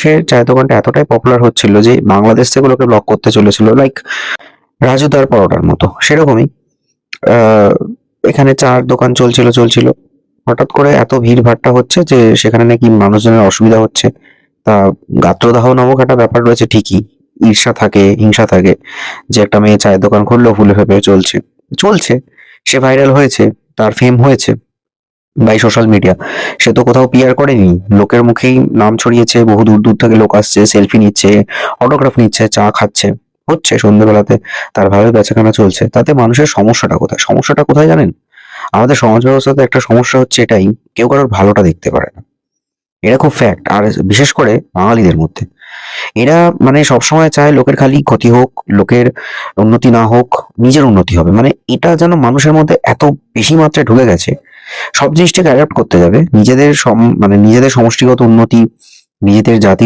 সে চায়ের দোকানটা এতটাই পপুলার হচ্ছিল যে বাংলাদেশ থেকে লোকে ব্লক করতে চলেছিল লাইক রাজুদার পরোটার মতো। সেরকমই এখানে চার দোকান চলছিল চলছিল। হঠাৎ করে এত ভিড় ভাট্টা হচ্ছে যে সেখানে নাকি মানুষজনের অসুবিধা হচ্ছে। তা গাত্রদাহ নামক একটা ব্যাপার রয়েছে ঠিকই, ঈর্ষা থাকে, হিংসা থাকে যে একটা মেয়ে চায়ের দোকান খুললো ফুলে ফেপে চলছে। চলছে, সে ভাইরাল হয়েছে, তার ফেম হয়েছে। বাই সোশ্যাল মিডিয়া সে তো কোথাও পিয়ার করেনি। লোকের মুখেই নাম ছড়িয়েছে, বহু দূর দূর থেকে লোক আসছে সেলফি নিচ্ছে অটোগ্রাফ নিচ্ছে, চা খাচ্ছে। হচ্ছে সন্ধ্যেবেলাতে তার ভাবে বেচাকেনা চলছে। তাতে মানুষের সমস্যাটা কোথায়? সমস্যাটা কোথায় জানেন? আমাদের সমাজ ব্যবস্থাতে একটা সমস্যা হচ্ছে এটাই, কেউ কারোর ভালোটা দেখতে পারে না। এটা খুব ফ্যাক্ট আর বিশেষ করে বাঙালিদের মধ্যে। এরা মানে সবসময় চায় লোকের খালি ক্ষতি হোক, লোকের উন্নতি না হোক, নিজের উন্নতি হবে। মানে এটা যেন মানুষের মধ্যে এত বেশি মাত্রায় ঢুকে গেছে, সব জিনিসটাকে অ্যাডাপ্ট করতে যাবে। নিজেদের মানে নিজেদের সমষ্টিগত উন্নতি, নিজেদের জাতি